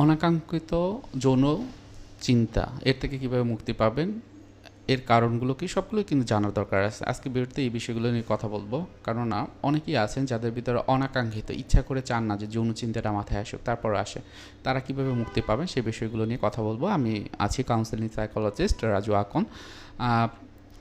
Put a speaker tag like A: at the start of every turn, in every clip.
A: অনাকাঙ্ক্ষিত যৌন চিন্তা, এর থেকে কীভাবে মুক্তি পাবেন, এর কারণগুলো কি, সবগুলোই কিন্তু জানার দরকার আছে। আজকে বিরতিতে এই বিষয়গুলো নিয়ে কথা বলব। কেননা অনেকেই আছেন যাদের ভিতরে অনাকাঙ্ক্ষিত, ইচ্ছা করে চান না যে যৌন চিন্তাটা মাথায় আসুক, তারপর আসে। তারা কীভাবে মুক্তি পাবেন সেই বিষয়গুলো নিয়ে কথা বলব। আমি আছি কাউন্সেলিং সাইকোলজিস্ট রাজু আকন।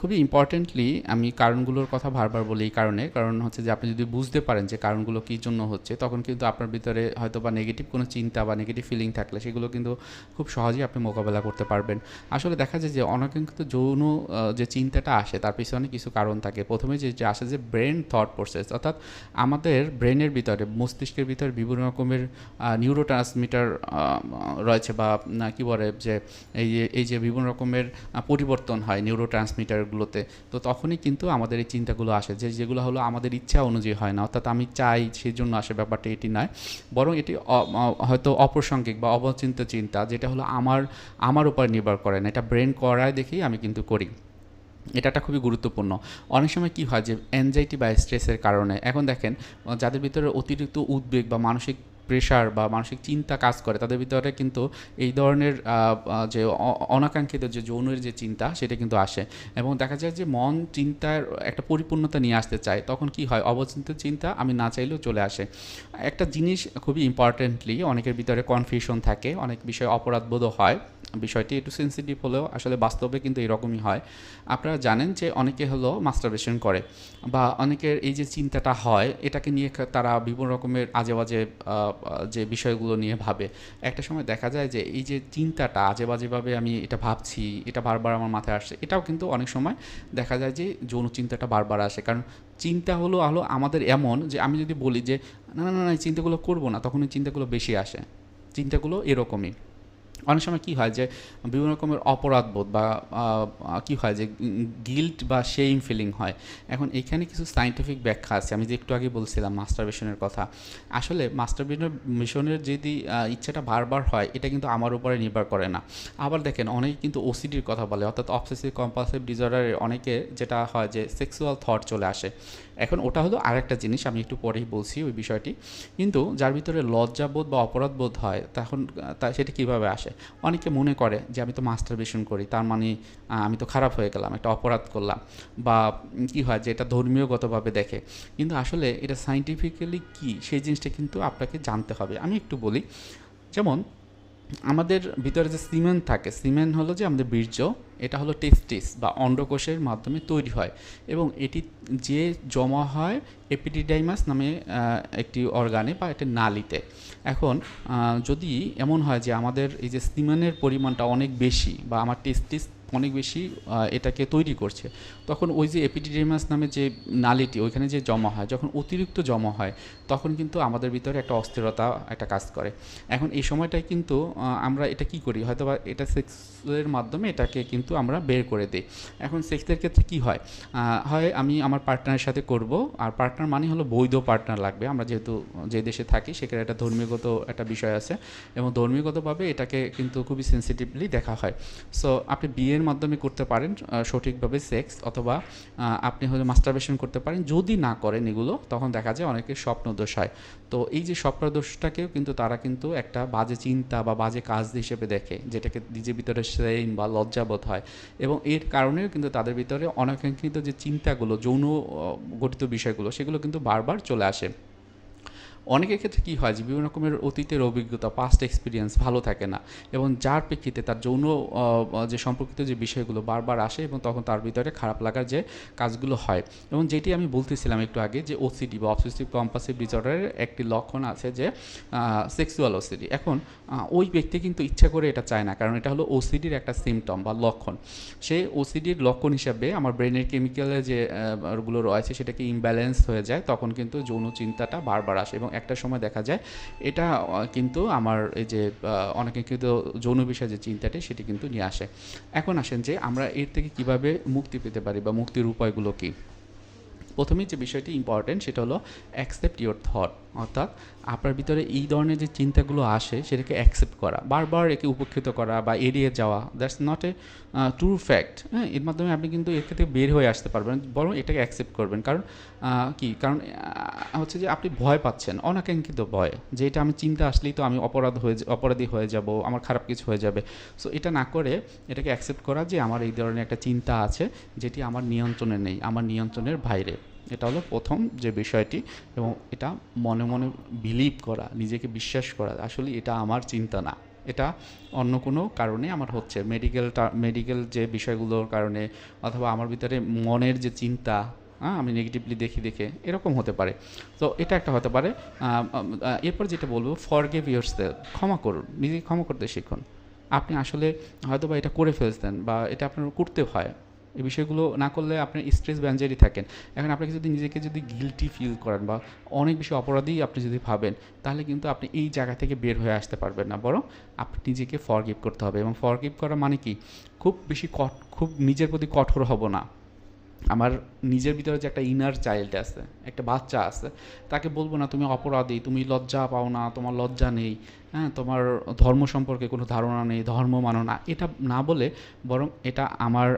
A: খুবই ইম্পর্টেন্টলি আমি কারণগুলোর কথা বারবার বলি এই কারণে। কারণ হচ্ছে যে আপনি যদি বুঝতে পারেন যে কারণগুলো কী জন্য হচ্ছে, তখন কিন্তু আপনার ভিতরে হয়তো বা নেগেটিভ কোনো চিন্তা বা নেগেটিভ ফিলিং থাকলে সেগুলো কিন্তু খুব সহজেই আপনি মোকাবেলা করতে পারবেন। আসলে দেখা যায় যে অনাকাঙ্ক্ষিত যৌন যে চিন্তাটা আসে তার পিছনে কিছু কারণ থাকে। প্রথমে যে আসে যে ব্রেন থট প্রসেস অর্থাৎ আমাদের ব্রেনের ভিতরে, মস্তিষ্কের ভিতরে বিভিন্ন রকমের নিউরো ট্রান্সমিটার রয়েছে বা কী বলে যে, এই যে এই যে বিভিন্ন রকমের পরিবর্তন হয় নিউরো ট্রান্সমিটারগুলোতে তো তখনই কিন্তু আমাদের এই চিন্তাগুলো আসে যে যেগুলো হলো আমাদের ইচ্ছা অনুযায়ী হয় না, অর্থাৎ আমি চাই সেই জন্য আসে ব্যাপারটা, এটি নয়। বরং এটি হয়তো অপ্রাসঙ্গিক বা অবচিন্ত চিন্তা যেটা হলো আমার আমার উপর নির্ভর করে না, এটা ব্রেন করায় দেখেই আমি কিন্তু করি। এটা একটা খুবই গুরুত্বপূর্ণ। অনেক সময় কি হয় যে অ্যাংজাইটি বা স্ট্রেসের কারণে, এখন দেখেন, যাদের ভিতরে অতিরিক্ত উদ্বেগ বা মানসিক প্রেশার বা মানসিক চিন্তা কাজ করে, তাদের ভিতরে কিন্তু এই ধরনের যে অনাকাঙ্ক্ষিত যে যৌনের যে চিন্তা সেটা কিন্তু আসে। এবং দেখা যায় যে মন চিন্তার একটা পরিপূর্ণতা নিয়ে আসতে চায়, তখন কি হয়? অবচিন্ত চিন্তা আমি না চাইলেও চলে আসে। একটা জিনিস খুবই ইম্পর্টেন্টলি অনেকের ভিতরে কনফিউশন থাকে, অনেক বিষয়ে অপরাধবোধও হয়। বিষয়টি একটু সেন্সিটিভ হলেও আসলে বাস্তবে কিন্তু এরকমই হয়। আপনারা জানেন যে অনেকে হলো মাস্টারবেশন করে বা অনেকের এই যে চিন্তাটা হয়, এটাকে নিয়ে তারা বিভিন্ন রকমের আজে বাজে যে বিষয়গুলো নিয়ে ভাবে। একটা সময় দেখা যায় যে এই যে চিন্তাটা আজে বাজেভাবে আমি এটা ভাবছি, এটা বারবার আমার মাথায় আসছে, এটাও কিন্তু অনেক সময় দেখা যায় যে যৌন চিন্তাটা বারবার আসে। কারণ চিন্তা হলো হলো আমাদের এমন যে আমি যদি বলি যে না না না, এই চিন্তাগুলো করব না তখন এই চিন্তাগুলো বেশি আসে। চিন্তাগুলো এরকমই। অনেক সময় কী হয় যে বিভিন্ন রকমের অপরাধবোধ বা কী হয় যে গিল্ট বা সেইম ফিলিং হয়। এখন এখানে কিছু সাইন্টিফিক ব্যাখ্যা আছে, আমি যে একটু আগে বলছিলাম মাস্টারবেশনের কথা। আসলে মাস্টারবেশনের মিশনের যদি ইচ্ছাটা বারবার হয়, এটা কিন্তু আমার উপরে নির্ভর করে না। আবার দেখেন, অনেকে কিন্তু ওসিডির কথা বলে, অর্থাৎ অবসেসিভ কম্পালসিভ ডিসঅর্ডারের অনেকে যেটা হয় যে সেক্সুয়াল থট চলে আসে। এখন ওটা হলো আরেকটা জিনিস, আমি একটু পরেই বলছি ওই বিষয়টি। কিন্তু যার ভিতরে লজ্জাবোধ বা অপরাধবোধ হয়, তখন তা সেটা কীভাবে আসে? অনেকে মনে করে যে আমি তো মাস্টার মাস্টারবেশন করি, তার মানে আমি তো খারাপ হয়ে গেলাম, একটা অপরাধ করলাম বা কি হয় যে এটা ধর্মীয়গতভাবে দেখে। কিন্তু আসলে এটা সাইন্টিফিক্যালি কি, সেই জিনিসটা কিন্তু আপনাকে জানতে হবে। আমি একটু বলি, যেমন আমাদের ভিতরে যে সিমেন থাকে সিমেন হলো যে আমাদের বীর্য, এটা হলো টেস্টিস বা অন্ডকোষের মাধ্যমে তৈরি হয় এবং এটি যে জমা হয় এপিডিডাইমাস নামে একটি অর্গানে বা একটা নালিতে। এখন যদি এমন হয় যে আমাদের এই যে সিমেনের পরিমাণটা অনেক বেশি বা আমার টেস্টিস অনেক বেশি এটাকে তৈরি করছে। তখন ওই যে এপিডিডেমাস নামে যে নালিটি, ওইখানে যে জমা হয়, যখন অতিরিক্ত জমা হয়, তখন কিন্তু আমাদের ভিতরে একটা অস্থিরতা, একটা কাজ করে। এখন এই সময়টায় কিন্তু আমরা এটা কি করি? হয়তো বা এটা সেক্সের মাধ্যমে এটাকে কিন্তু আমরা বের করে দিই। এখন সেক্সের ক্ষেত্রে কি হয়? হয় আমি আমার পার্টনারের সাথে করব, আর পার্টনার মানে হলো বৈধ পার্টনার লাগবে। আমরা যেহেতু যে দেশে থাকি, সেখানে একটা ধর্মীয়গত একটা বিষয় আছে, এবং ধর্মীয়গতভাবে এটাকে কিন্তু খুবই সেন্সিটিভলি দেখা হয়। সো আপনি বিয়ের মাধ্যমে করতে পারেন সঠিকভাবে সেক্স অথবা আপনি হয়তো মাস্টারবেশন করতে পারেন। যদি না করেন এগুলো, তখন দেখা যায় অনেকের স্বপ্নদোষ হয়। তো এই যে স্বপ্নদোষটাকেও কিন্তু তারা কিন্তু একটা বাজে চিন্তা বা বাজে কাজ হিসেবে দেখে, যেটাকে নিজের ভিতরে সেইম বা লজ্জাবোধ হয়। এবং এর কারণেও কিন্তু তাদের ভিতরে অনাকাঙ্ক্ষিত যে চিন্তাগুলো, যৌন গঠিত বিষয়গুলো, সেগুলো কিন্তু বারবার চলে আসে। অনেকের ক্ষেত্রে কী হয় যে বিভিন্ন রকমের অতীতের অভিজ্ঞতা পাস্ট এক্সপিরিয়েন্স ভালো থাকে না এবং যার প্রেক্ষিতে তার যৌন যে সম্পর্কিত যে বিষয়গুলো বারবার আসে এবং তখন তার ভিতরে খারাপ লাগার যে কাজগুলো হয় এবং যেটি আমি বলতেছিলাম একটু আগে যে ওসিডি বা অবসেসিভ কম্পাসিভ ডিসঅর্ডারের একটি লক্ষণ আছে যে সেক্সুয়াল ওসিডি এখন ওই ব্যক্তি কিন্তু ইচ্ছা করে এটা চায় না কারণ এটা হলো ওসিডির একটা সিমটম বা লক্ষণ। সেই ওসিডির লক্ষণ হিসাবে আমার ব্রেনের কেমিক্যালের যে আহ, গুলো রয়েছে সেটাকে ইমব্যালেন্স হয়ে যায় তখন কিন্তু যৌন চিন্তাটা বারবার আসে এবং একটা সময় দেখা যায়। এটা কিন্তু আমার এই যে অনেকে কিন্তু যৌন বিষয়ে যে চিন্তাটি সেটি কিন্তু নিয়ে আসে। এখন আসেন যে, আমরা এর থেকে কীভাবে মুক্তি পেতে পারি বা মুক্তির উপায়গুলো কী? প্রথমেই যে বিষয়টি ইম্পর্টেন্ট সেটা হলো অ্যাকসেপ্ট ইউর থট অর্থাৎ আপনার ভিতরে এই ধরনের যে চিন্তাগুলো আসে, সেটাকে অ্যাকসেপ্ট করা, বারবার একে উপেক্ষিত করা বা এড়িয়ে যাওয়া that's not a true fact হ্যাঁ এর মাধ্যমে আপনি কিন্তু এর থেকে বের হয়ে আসতে পারবেন, বরং এটাকে অ্যাকসেপ্ট করবেন। কারণ কি? কারণ হচ্ছে যে আপনি ভয় পাচ্ছেন, অনাকাঙ্ক্ষিত ভয়, যে এটা আমি চিন্তা আসলেই তো আমি অপরাধ হয়ে অপরাধী হয়ে যাব, আমার খারাপ কিছু হয়ে যাবে। সো এটা না করে এটাকে অ্যাকসেপ্ট করা যে আমার এই ধরনের একটা চিন্তা আছে, যেটি আমার নিয়ন্ত্রণে নেই, আমার নিয়ন্ত্রণের বাইরে। এটা হলো প্রথম যে বিষয়টি এবং এটা মনে মনে বিলিভ করা, নিজেকে বিশ্বাস করা। আসলে এটা আমার চিন্তা না। এটা অন্য কোনো কারণে আমার হচ্ছে। মেডিকেলটা মেডিকেল যে বিষয়গুলোর কারণে অথবা আমার ভিতরে মনের যে চিন্তা হ্যাঁ আমি নেগেটিভলি দেখি দেখে, এরকম হতে পারে। তো এটা একটা হতে পারে। এরপর যেটা বলব ফরগেভ ইয়োর সেলফ ক্ষমা করুন, নিজেকে ক্ষমা করতে শিখুন। আপনি আসলে হয়তো বা এটা করে ফেলতেন বা এটা আপনার করতে হয়। এই বিষয়গুলো না করলে আপনার স্ট্রেস ব্যাঞ্জারি থাকেন। এখন আপনাকে যদি নিজেকে যদি গিলটি ফিল করেন বা অনেক বেশি অপরাধী আপনি যদি ভাবেন, তাহলে কিন্তু আপনি এই জায়গা থেকে বের হয়ে আসতে পারবেন না। বরং আপনি নিজেকে ফরগিভ করতে হবে। এবং ফরগিভ করা মানে কি? খুব বেশি খুব নিজের প্রতি কঠোর হব না। আমার নিজের ভিতরে যে একটা ইনার চাইল্ড আছে, একটা বাচ্চা আছে, তাকে বলব না, তুমি অপরাধী, তুমি লজ্জা পাও না, তোমার লজ্জা নেই হ্যাঁ তোমার ধর্ম সম্পর্কে কোনো ধারণা নেই, ধর্ম মানো না। এটা না বলে বরং এটা আমার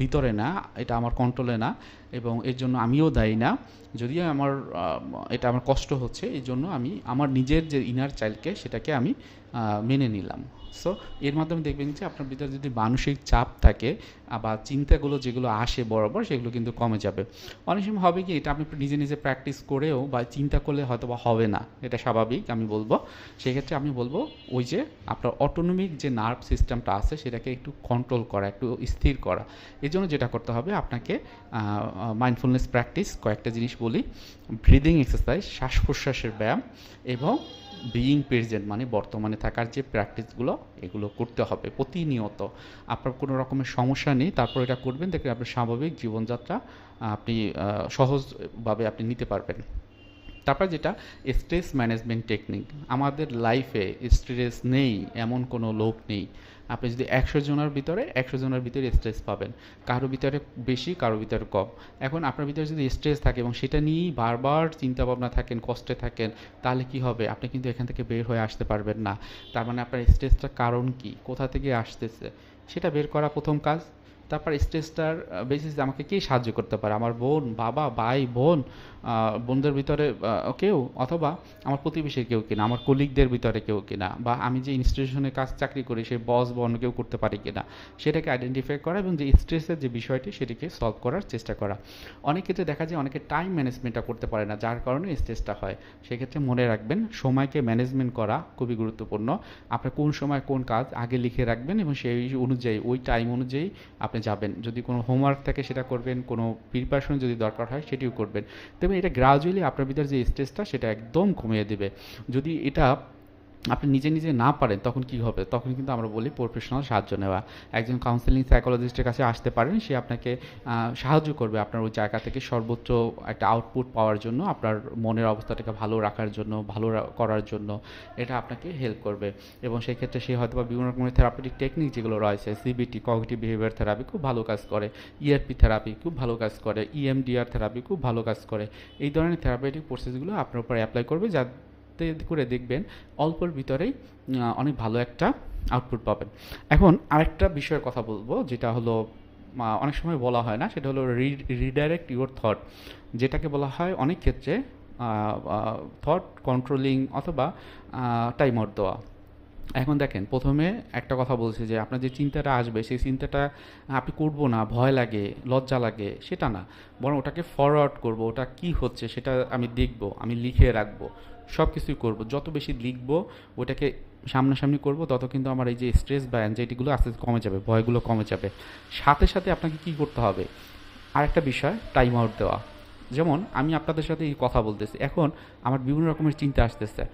A: ভিতরে না, এটা আমার কন্ট্রোলে না এবং এর জন্য আমিও দায়ী না। যদিও আমার এটা আমার কষ্ট হচ্ছে এই জন্য আমি, আমার নিজের যে ইনার চাইল্ডকে সেটাকে আমি মেনে নিলাম। সো এর মাধ্যমে দেখবেন যে আপনার ভিতরে যদি মানসিক চাপ থাকে বা চিন্তাগুলো যেগুলো আসে বরাবর, সেগুলো কিন্তু কমে যাবে। অনেক সময় হবে কি, এটা আপনি নিজে নিজে প্র্যাকটিস করেও বা চিন্তা করলে হয়তো বা হবে না। এটা স্বাভাবিক, আমি বলব। সেক্ষেত্রে আমি বলব, ওই যে আপনার অটোনমিক যে নার্ভ সিস্টেমটা আছে, সেটাকে একটু কন্ট্রোল করা, একটু স্থির করা। এই জন্য যেটা করতে হবে, আপনাকে মাইন্ডফুলনেস প্র্যাকটিস কয়েকটা জিনিস বলি। ব্রিদিং এক্সারসাইজ শ্বাস প্রশ্বাসের ব্যায়াম এবং বিইং প্রেজেন্ট মানে বর্তমানে থাকার যে প্র্যাকটিসগুলো এগুলো করতে হবে প্রতিনিয়ত। আপনার কোনো রকমের সমস্যা নেই, তারপর এটা করবেন, দেখবেন আপনার স্বাভাবিক জীবনযাত্রা আপনি সহজভাবে আপনি নিতে পারবেন। তারপর যেটা স্ট্রেস ম্যানেজমেন্ট টেকনিক আমাদের লাইফে স্ট্রেস নেই, এমন কোনো লোক নেই। আপনি যদি একশো জনের ভিতরে, একশো জনের ভিতরে স্ট্রেস পাবেন। কারও ভিতরে বেশি, কারও ভিতরে কম। এখন আপনার ভিতরে যদি স্ট্রেস থাকে এবং সেটা নিয়েই বারবার চিন্তা ভাবনা থাকেন, কষ্টে থাকেন, তাহলে কি হবে? আপনি কিন্তু এখান থেকে বের হয়ে আসতে পারবেন না। তার মানে আপনার স্ট্রেসটার কারণ কি? কোথা থেকে আসতেছে? সেটা বের করা প্রথম কাজ। তারপর স্ট্রেসটার বেসিস আমাকে কে সাহায্য করতে পারে? আমার বোন, বাবা, ভাই, বোন বোনদের ভিতরে কেউ? অথবা আমার প্রতিবেশীর কেউ কিনা? আমার কলিগদের ভিতরে কেউ কিনা? বা আমি যে ইনস্টিটিউশনে কাজ, চাকরি করি, সেই বস বা অন্য কেউ করতে পারি কিনা? সেটাকে আইডেন্টিফাই করা এবং যে স্ট্রেসের যে বিষয়টি, সেটিকে সলভ করার চেষ্টা করা। অনেক ক্ষেত্রে দেখা যায় অনেকে টাইম ম্যানেজমেন্টটা করতে পারে না, যার কারণে স্ট্রেসটা হয়। সেক্ষেত্রে মনে রাখবেন, সময়কে ম্যানেজমেন্ট করা খুবই গুরুত্বপূর্ণ। আপনার কোন সময় কোন কাজ আগে লিখে রাখবেন এবং সেই অনুযায়ী, ওই টাইম অনুযায়ী আপনি যাবেন। যদি কোনো হোমওয়ার্ক থাকে সেটা করবেন, কোনো প্রিপারেশন যদি দরকার হয় সেটিও করবেন। তবে এটা গ্রাজুয়ালি আপনার ভিতরে যে স্ট্রেসটা সেটা একদম কমিয়ে দেবে। যদি এটা আপনি নিজে নিজে না পারেন, তখন কি হবে? তখন কিন্তু আমরা বলি প্রফেশনাল সাহায্য নেওয়া। একজন কাউন্সেলিং সাইকোলজিস্টের কাছে আসতে পারেন, সে আপনাকে সাহায্য করবে আপনার ওই জায়গা থেকে সর্বোচ্চ একটা আউটপুট পাওয়ার জন্য, আপনার মনের অবস্থাটাকে ভালো রাখার জন্য, ভালো করার জন্য এটা আপনাকে হেল্প করবে। এবং সেই ক্ষেত্রে সে হয়তো বা বিভিন্ন রকমের থেরাপিটিক টেকনিক যেগুলো রয়েছে সিবিটি কগনিটিভ বিহেভিয়ার থেরাপি খুব ভালো কাজ করে ইআরপি থেরাপি খুব ভালো কাজ করে E ইএমডিআর থেরাপি খুব ভালো কাজ করে। এই ধরনের থেরাপিটিক প্রসেসগুলো আপনার উপর অ্যাপ্লাই করবে যা করে দেখবেন, অল্পর ভিতরেই অনেক ভালো একটা আউটপুট পাবেন। এখন আরেকটা বিষয়ের কথা বলব, যেটা হলো অনেক সময় বলা হয় না, সেটা হলো রিডাইরেক্ট ইউর থট যেটাকে বলা হয় অনেক ক্ষেত্রে থট কন্ট্রোলিং অথবা টাইম আউট দেওয়া। এখন দেখেন, প্রথমে একটা কথা বলছি যে আপনার যে চিন্তাটা আসবে, সেই চিন্তাটা আপনি করব না, ভয় লাগে, লজ্জা লাগে, সেটা না। বরং ওটাকে ফরওয়ার্ড করব, ওটা কি হচ্ছে সেটা আমি দেখব, আমি লিখে রাখব সব কিছুই করব। যত বেশি লিখব, ওটাকে সামনাসামনি করব, তত কিন্তু আমার এই যে স্ট্রেস বা অ্যাংজাইটিগুলো আস্তে আস্তে কমে যাবে, ভয়গুলো কমে যাবে। সাথে সাথে আপনাকে কি করতে হবে? আরেকটা বিষয় টাইম আউট দেওয়া। যেমন আমি আপনাদের সাথে এই কথা বলতেছি। এখন আমার বিভিন্ন রকমের চিন্তা আসতেছে।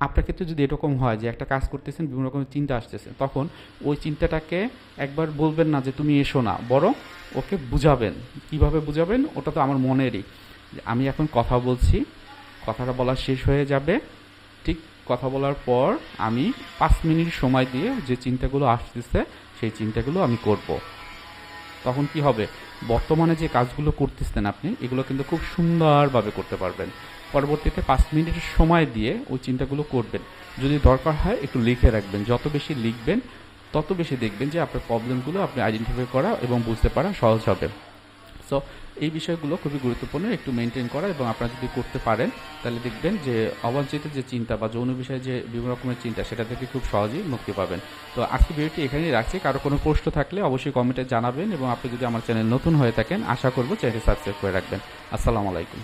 A: আপনার ক্ষেত্রে যদি এরকম হয় যে একটা কাজ করতেছেন, বিভিন্ন রকমের চিন্তা আসতেছে, তখন ওই চিন্তাটাকে একবার বলবেন না যে তুমি এসো না, বরং ওকে বুঝাবেন। কীভাবে বুঝাবেন? ওটা তো আমার মনেরই। আমি এখন কথা বলছি, কথাটা বলা শেষ হয়ে যাবে। ঠিক কথা বলার পর আমি পাঁচ মিনিট সময় দিয়ে যে চিন্তাগুলো আসতেছে, সেই চিন্তাগুলো আমি করব। তখন কি হবে? বর্তমানে যে কাজগুলো করতেছেন আপনি, এগুলো কিন্তু খুব সুন্দরভাবে করতে পারবেন। পরবর্তীতে পাঁচ মিনিটের সময় দিয়ে ওই চিন্তাগুলো করবেন। যদি দরকার হয় একটু লিখে রাখবেন। যত বেশি লিখবেন, তত বেশি দেখবেন যে আপনার প্রবলেমগুলো আপনি আইডেন্টিফাই করা এবং বুঝতে পারা সহজ হবে। সো এই বিষয়গুলো খুবই গুরুত্বপূর্ণ একটু মেনটেন করা এবং আপনারা যদি করতে পারেন, তাহলে দেখবেন যে অবাঞ্ছিত যে চিন্তা বা যৌন বিষয়ে যে বিভিন্ন রকমের চিন্তা, সেটা থেকে খুব সহজেই মুক্তি পাবেন। তো আজকে ভিডিওটি এখানেই রাখছি। কারও কোনো প্রশ্ন থাকলে অবশ্যই কমেন্টে জানাবেন এবং আপনি যদি আমার চ্যানেল নতুন হয়ে থাকেন, আশা করব চ্যানেলটি সাবস্ক্রাইব করে রাখবেন। আসসালামু আলাইকুম।